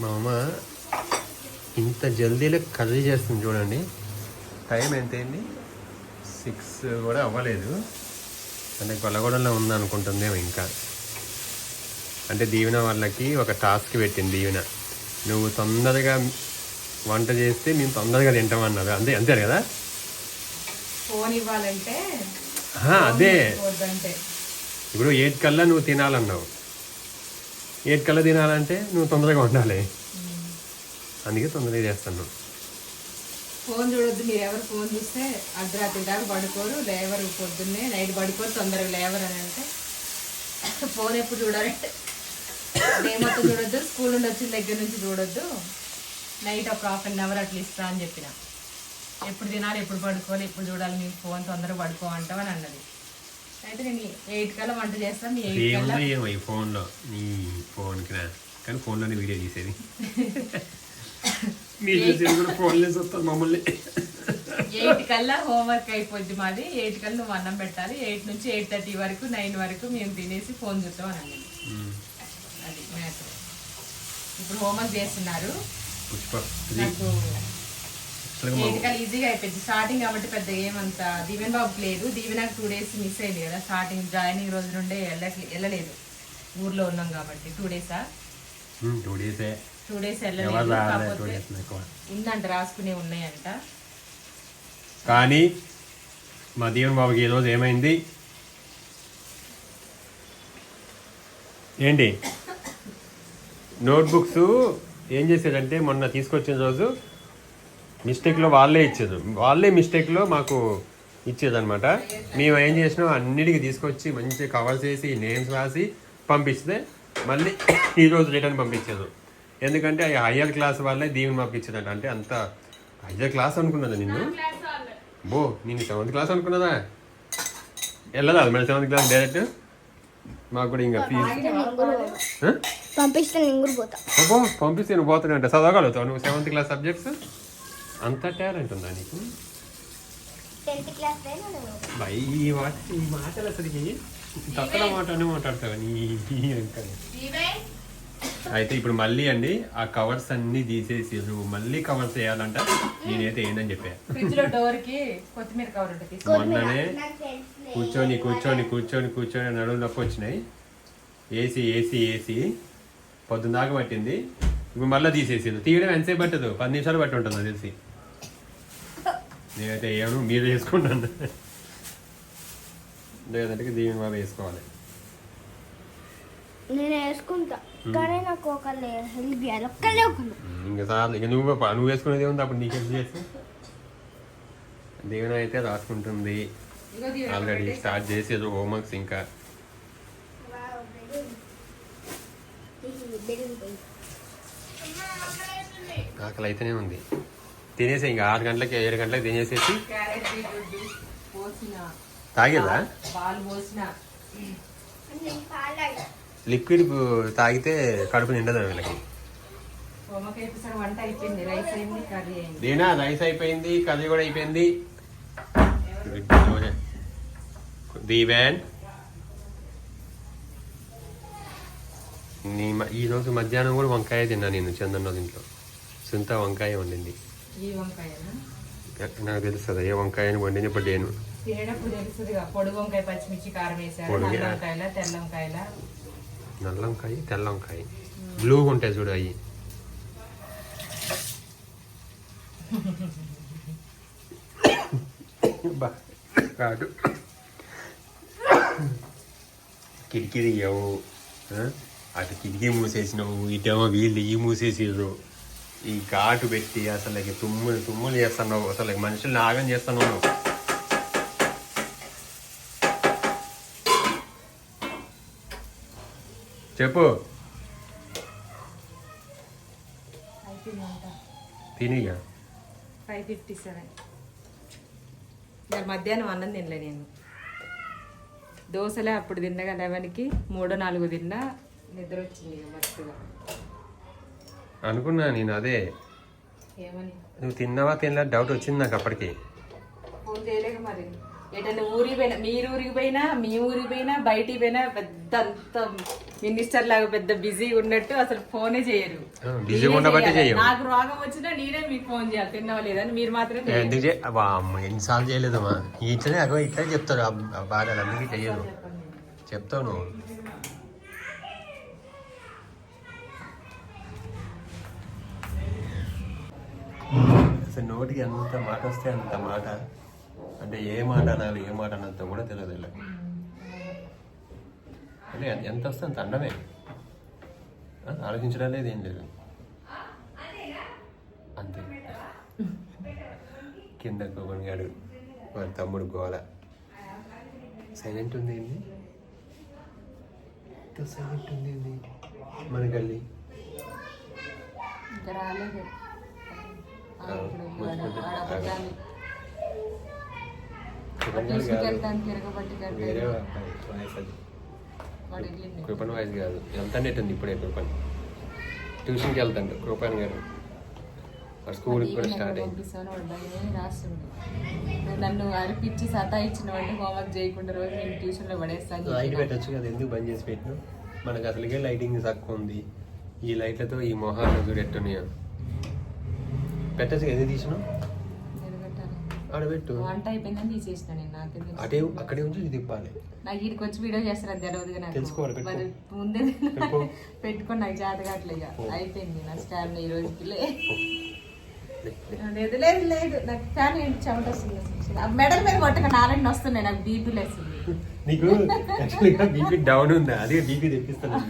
మా అమ్మ ఇంత జల్దీలో కర్రీ చేస్తుంది చూడండి. టైం ఎంత అయింది సిక్స్ కూడా అవ్వలేదు. అంటే గొల్లగొడలో ఉంది అనుకుంటుందేమో ఇంకా. అంటే దీవెన వాళ్ళకి ఒక టాస్క్ పెట్టింది దీవెన. నువ్వు తొందరగా వంట చేస్తే మేము తొందరగా తింటామన్నది అంతే అంతే కదా? ఫోన్ ఇవ్వాలంటే అదే. ఇప్పుడు ఎయిట్ కల్లా నువ్వు తినాలన్నావు. ఎయిట్ కల్లా తినాలంటే నువ్వు తొందరగా ఉండాలి అందుకే తొందరగా చేస్తాను. ఫోన్ చూడొద్దు మీరు ఎవరు ఫోన్ చూస్తే అర్ధరాత్రి దాకా పడుకోరు లేవరు పొద్దున్నే నైట్ పడుకోరు తొందరగా లేవరు అని అంటే ఫోన్ ఎప్పుడు చూడాలంటే డే మొత్తం చూడొద్దు స్కూల్ నుండి వచ్చిన దగ్గర నుంచి చూడొద్దు. నైట్ ఒక హాఫ్ అన్ అవర్ అట్లా ఇస్తా అని చెప్పిన. ఎప్పుడు తినాలి ఎప్పుడు పడుకోవాలి ఎప్పుడు చూడాలి నీకు ఫోన్ తొందరగా పడుకోమంటావు అని అన్నది. అయితే నేను ఎయిట్ కల్లా వంట చేస్తాను మీ ఎయిట్ కల్లా. ఏముందో ఏమో ఈ ఫోన్లో. నీ ఫోన్కి నా కానీ ఫోన్లోనే వీడియో తీసేది. మీరు చూసేది కూడా ఫోన్లో చూస్తారు మమ్మల్ని. ఎయిట్ కల్లా హోంవర్క్ అయిపోద్ది మాది. ఎయిట్ కల్లా నువ్వు అన్నం పెట్టాలి. ఎయిట్ నుంచి ఎయిట్ థర్టీ వరకు నైన్ వరకు మేము తినేసి ఫోన్ చూస్తాం అని. అది మ్యాటర్ ఇప్పుడు హోంవర్క్ చేస్తున్నారు. నాకు అసలుగా మా- ఎయిట్ కల్లా ఈజీగా అయిపోయింది. స్టార్టింగ్ కాబట్టి పెద్ద ఏమంత దీవెన్ బాబుకి లేదు. దీవెనకు టూ డేస్ మిస్ అయింది కదా. స్టార్టింగ్ జాయినింగ్ రోజు నుండే వెళ్ళలేదు. ఊర్లో ఉన్నాం కాబట్టి టూ డేసా? టూ డేసే టూ డేస్ వెళ్ళలేదు. కాకపోతే ఉందంట రాసుకునే ఉన్నాయంట. కానీ మా దీవెన్ బాబుకి ఈరోజు ఏమైంది? ఏంటి? నోట్బుక్స్ ఏం చేశాడంటే మొన్న తీసుకొచ్చిన రోజు మిస్టేక్లో వాళ్ళే ఇచ్చారు. వాళ్ళే మిస్టేక్లో మాకు ఇచ్చేదన్నమాట. మేము ఏం చేసినాం? అన్నిటికీ తీసుకొచ్చి మంచి కవర్స్ చేసి నేమ్స్ రాసి పంపిస్తే మళ్ళీ ఈరోజు రిటర్న్ పంపించారు. ఎందుకంటే ఆ హయ్యర్ క్లాస్ వాళ్ళే దీవెని పంపించారంట. అంటే అంత హయ్యర్ క్లాస్ అనుకున్నదా నిన్ను? బో నేను సెవెంత్ క్లాస్ అనుకున్నదా? వెళ్ళదా మరి సెవెంత్ క్లాస్ డైరెక్ట్ మాకు కూడా ఇంకా ఫీజు పంపిస్తే పంపిస్తే నువ్వు పోతున్నావు అంటే. చదవగలుగుతావు నువ్వు సెవెంత్ క్లాస్ సబ్జెక్ట్స్ అంత టాలెంట్ ఉందా నీకు? టెన్త్ క్లాస్ బై ఈ మాట ఈ మాటలు అసలుకి తక్కువ మాట్లాడతావు నీ అంకల్ అయితే ఇప్పుడు మళ్ళీ అండి ఆ కవర్స్ అన్ని తీసేసి నువ్వు మళ్ళీ కవర్స్ వేయాలంట. నేనైతే ఏందని చెప్పా. ఫ్రిడ్జ్లో డోర్కి కొత్తిమీర కవర్ ఉంటుంది. తీసుకో. మొన్ననే కూర్చొని కూర్చొని కూర్చొని కూర్చొని నడుము నొప్పి వచ్చినాయి. AC AC AC. పొద్దున్న దాకా పట్టింది. ఇప్పుడు మళ్ళీ తీసేసింది తీయడం ఎంతసేపు పట్టదు? పది నిమిషాలు పట్టి ఉంటుంది తెలిసి. నేనైతే ఏమను? మీరు చేసుకుంటాను లేదంటే దీవెన బాబు వేసుకోవాలి. నేను వేసుకుంటా. కానీ నాకు హెల్ప్ చేయాలి. ఒకళ్ళు. ఇంకా సార్ ఇక నువ్వు నువ్వు వేసుకునేది ఏముంది? అప్పుడు నీకు హెల్ప్ చేస్తే దీవెన అయితే రాసుకుంటుంది. ఆల్రెడీ. స్టార్ట్ చేసేది హోంవర్క్స్ ఇంకా. ఆకలి అయితేనే ఉంది. తినేసి ఇంకా ఆరు గంటలకి ఏడు గంటలకి తినేసేసి తాగేదా? లిక్విడ్ తాగితే కడుపు నిండదు వీళ్ళకి. దీనా రైస్ అయిపోయింది కర్రీ కూడా అయిపోయింది. దీవెన్. ఈ రోజు మధ్యాహ్నం కూడా వంకాయ తిన్నా నేను చందన్న ఇంట్లో. సొంత వంకాయ వండింది. ఈ వంకాయనా? నాకు తెలుస్తుంది ఏ వంకాయని వండిన ఇప్పుడు నేను. తినేటప్పుడు తెలుస్తుంది పొడి వంకాయ పచ్చిమిర్చి కారం వేసారు. నల్ల వంకాయల తెల్ల వంకాయల? నల్ల వంకాయ తెల్ల వంకాయ. బ్లూగా ఉంటాయి చూడు అవి బా కాదు. కిటికీ ఆ? అటు కిటికీ మూసేసినావు ఇటేమో వీళ్ళు ఈ మూసేసిర్రు. ఈ ఘాటు పెట్టి అసలు తుమ్ములు తుమ్ములు చేస్తున్నావు. అసలు మనుషులు నాగం చేస్తున్నావు. చెప్పు. తినిగా? Five fifty seven. ఇక మధ్యాహ్నం అన్నం తినలే నేను. దోశలే అప్పుడు తిన్నగా లెవెన్కి మూడో నాలుగు తిన్నా. నిద్ర వచ్చింది ఇక మస్తుగా. అనుకున్నా నేను అదే. నువ్వు తిన్నావా తినలే డౌట్ వచ్చింది నాకు అప్పటికి. ఫోన్ చేయలేక మరి. ఎటన్నా ఊరికి పోయినా మీరు ఊరికి పోయినా మీ ఊరికి పోయినా బయటికి పోయినా పెద్ద అంత మినిస్టర్ లాగా పెద్ద బిజీగా ఉన్నట్టు అసలు ఫోనే చేయరు. నేనే ఉండబట్టే. నాకు రోగం వచ్చినా నేనే మీకు ఫోన్ చేయాలి. తిన్నావా లేదని మీరు మాత్రం ఎన్నిసార్లు చేయలేదమ్మా. ఇట్లనే ఇట్లా చెప్తారు. బాధలు అందుకే చెయ్యదు చెప్తావు నువ్వు అసలు నోటికి ఎంత మాట వస్తే అంత మాట. అంటే ఏ మాట అనాలి ఏ మాట అనంత కూడా తెలియదు వీళ్ళకి. అంటే ఎంత- వస్తే అంత అండమే ఆలోచించడం లేదు ఏం లేదు. అంతే. కింద గోగన్గాడు వారి తమ్ముడు గోల. సైలెంట్ ఉంది ఏంది? ఎంత సైలెంట్ ఉంది ఏంది? మన గల్లీ. రాలేదు. వెళ్తాను కట్టాడు వాయిస్ కాదు. వెళ్తానేటుంది ఇప్పుడే కృపన్. ట్యూషన్కి వెళ్తాడు కృపన్ గారు. వాడు స్కూల్కి కూడా స్టార్ట్ అయింది. నన్ను అరిపించి సతాయించిన వాడిని హోంవర్క్ చేయకుండా రోజు నేను ట్యూషన్లో పడేస్తాను లైట్ పెట్టచ్చు కదా ఎందుకు బంద్ చేసి పెట్టిన మనకు అసలుకే లైటింగ్ తక్కువ ఉంది. ఈ లైట్లతో ఈ మొహాలు చూడెట్టున్నాయో పెట్టచ్చు ఆడబెట్టు వంట అయిపోయిందని తీసేసిన నేను నాకు. అటే అక్కడే ఉంచి ఇది తిప్పాలి. నాకు వీడికి వచ్చి వీడియో చేస్తారని తెలియదుగా నాకు. తెలుసుకోవాలి. మరి ముందే పెట్టుకో. పెట్టుకొని నాకు జాత కావట్లేగా అయిపోయింది నా స్టాండ్ ఈ రోజుకి. లేదు లేదు లేదు. నాకు ఫ్యాన్ ఏంటి? చెమట వస్తుంది మెడల్ మీద కొట్టక నారాయణ వస్తున్నాయి నాకు బీపీ లేస్తుంది. నీకు యాక్చువల్గా బీపీ డౌన్ ఉందా. అదే బీపీ తెప్పిస్తాను.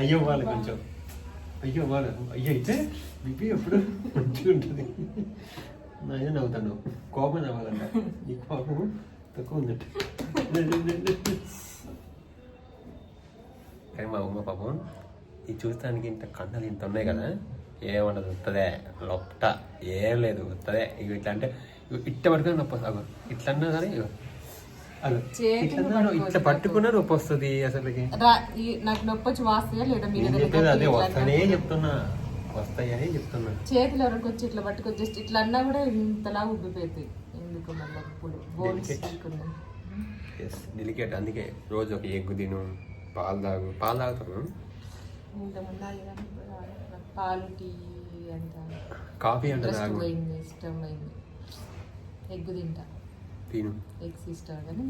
అయ్యో వాళ్ళు కొంచెం. అయ్యో వాళ్ళు అయ్యో అయితే బీపీ ఎప్పుడు మంచిగా ఉంటుంది. నాయన నవ్వుతాను? కోపం నవ్వాలంట. ఈ కోపం తక్కువ ఉందట. కానీ మా ఉమ్మ పాపం ఇది చూస్తానికి ఇంత కండలు ఇంత ఉన్నాయి కదా ఏమన్నది వస్తుందే లొప్ట ఏం లేదు వస్తుందే ఇవి ఇట్లా అంటే ఇగో ఇట్ట పట్టుకొని నొప్పి ఇట్లా అన్నా కానీ ఇట్లా పట్టుకున్నా నొప్పి వస్తుంది అసలుకి నాకు నొప్పి వచ్చి వాస్తాయా లేదా మీ నేను దగ్గర చెప్పేది అదే వస్తానే? చెప్తున్నా. వస్తాయని చెప్తున్నా. చేతిలో ఎవరికి వచ్చి ఇట్లా పట్టుకొని జస్ట్ ఇట్లా అన్నా కూడా ఇంతలా ఉబ్బిపోతాయి. ఎందుకు మళ్ళీ. ఎస్ డెలికేట్ అందుకే రోజు ఒక ఎగ్గు తిను పాలు తాగు. పాలు తాగుతాను పాలు టీ అంత కాఫీ అంటే ఇష్టం ఎగ్గు తింటా. తిను. ఎగ్స్ ఇష్టం కానీ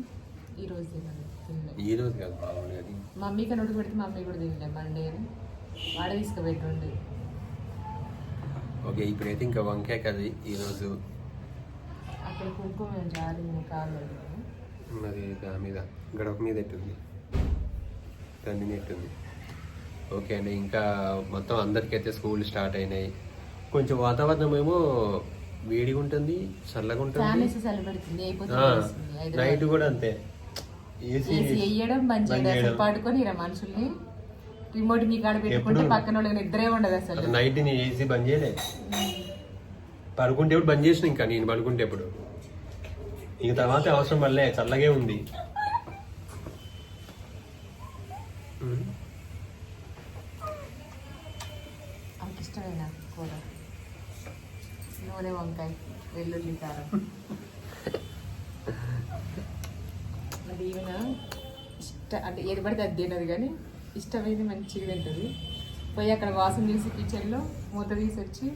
ఈ రోజు తినను. తినలే ఈ రోజు కాదు మామూలుగా అది మమ్మీ కనుడు పెడితే మమ్మీ కూడా తినలే మండే అని. వాడ తీసుకుపెట్టుండి ఓకే ఇప్పుడైతే ఇంకా వంకాయ కర్రీ ఈరోజు అక్కడ కుంకుమ జారింది కాళ్ళు మరి దాని మీద గడప మీద ఎట్టుంది? దాని మీద ఎట్టుంది? ఓకే అండి ఇంకా మొత్తం అందరికైతే స్కూల్ స్టార్ట్ అయినాయి. కొంచెం వాతావరణం ఏమో వేడిగా ఉంటుంది చల్లగా ఉంటుంది. నైట్ కూడా అంతే. ఏసీ వేయడం. పడుకొని మనుషుల్ని. రిమోట్ మీ కాడ పెట్టుకుంటే? పక్కన వాళ్ళకి నిద్రే ఉండదు అసలు. నైట్ నీ ఏసీ బంద్ చేయలే. పడుకుంటే ఎప్పుడు బంద్ చేసిన ఇంకా? నేను పడుకుంటే ఎప్పుడు? ఇంక తర్వాత అవసరం వల్లే చల్లగే ఉంది ఉమ్. అంత ఇష్టమైన కూర నూనె వంకాయ వెల్లుల్లి కారం. అది ఈవెన ఇష్ట అంటే ఏది పడితే అది తినదు కానీ ఇష్టమైంది మంచిగా తింటుంది. పోయి అక్కడ వాసన తీసి కిచెన్లో మూత తీసి వచ్చి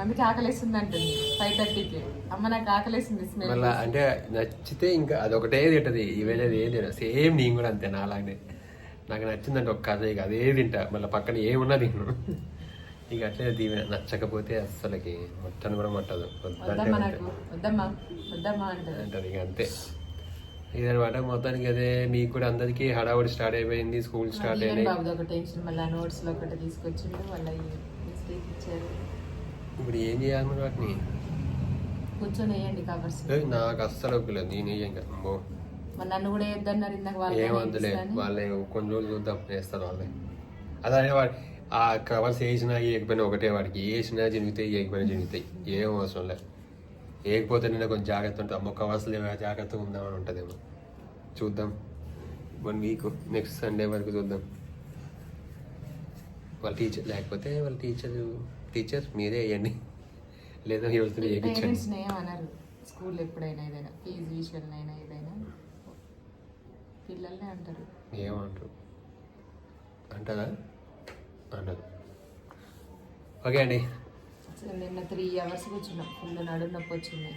అందుకే ఆకలేస్తుంది అంటుంది ఫైవ్ థర్టీకి అమ్మ నాకు ఆకలేస్తుంది స్మెల్ అంటే నచ్చితే ఇంకా అదొకటే తింటది ఈవేళ ఏది తిన సేమ్ నేను కూడా అంతే నాలాగే నాకు నచ్చిందంటే ఒక కథ ఇక అదే తింటా. మళ్ళీ పక్కన ఏమున్నా తిను ఇక అట్లే దీవెన నచ్చకపోతే అస్సలకి మొత్తాన్ని కూడా ముట్టదు. అంటది ఇక అంతే. ఇదనమాట మొత్తానికి అదే మీకు కూడా అందరికీ హడావుడి స్టార్ట్ అయిపోయింది స్కూల్ స్టార్ట్ అయినాయి. ఇచ్చారు. ఇప్పుడు ఏం చేయాలి మరి వాటిని? నాకు అస్సలు ఒప్పులేదు నేను ఇంకా అమ్మో. నన్ను కూడా వేద్దన్నారు ఇందాక వాళ్ళు ఏం వద్దులే వాళ్ళే కొన్ని రోజులు చూద్దాం వేస్తారు వాళ్ళే. అదే వాడు ఆ కవర్స్ వేసినా వేయకపోయినా ఒకటే వాడికి వేసినా జరుగుతాయి వేయకపోయినా జరుగుతాయి ఏం అవసరం లే. వేయకపోతే నిన్న కొంచెం జాగ్రత్త ఉంటుంది అమ్మో కవర్స్ లేవా జాగ్రత్త ఉందామని ఉంటుందేమో. చూద్దాం. వన్ వీక్ నెక్స్ట్ సండే వరకు చూద్దాం. వాళ్ళ టీచర్ లేకపోతే వాళ్ళ టీచర్ టీచర్ మీరే వేయండి. లేదా ఎవరితో వేయించండి. పేరెంట్స్ ఏమన్నారు స్కూల్ ఎప్పుడైనా ఏదైనా ఫీజు విషయంలో ఏదైనా. పిల్లల్నే అంటారు. ఏమంటారు? అంటదా అంటదు. ఓకే అండి. అసలు నిన్న త్రీ అవర్స్ కూర్చున్నాం. ఫుల్ నడు నొప్పి వచ్చింది.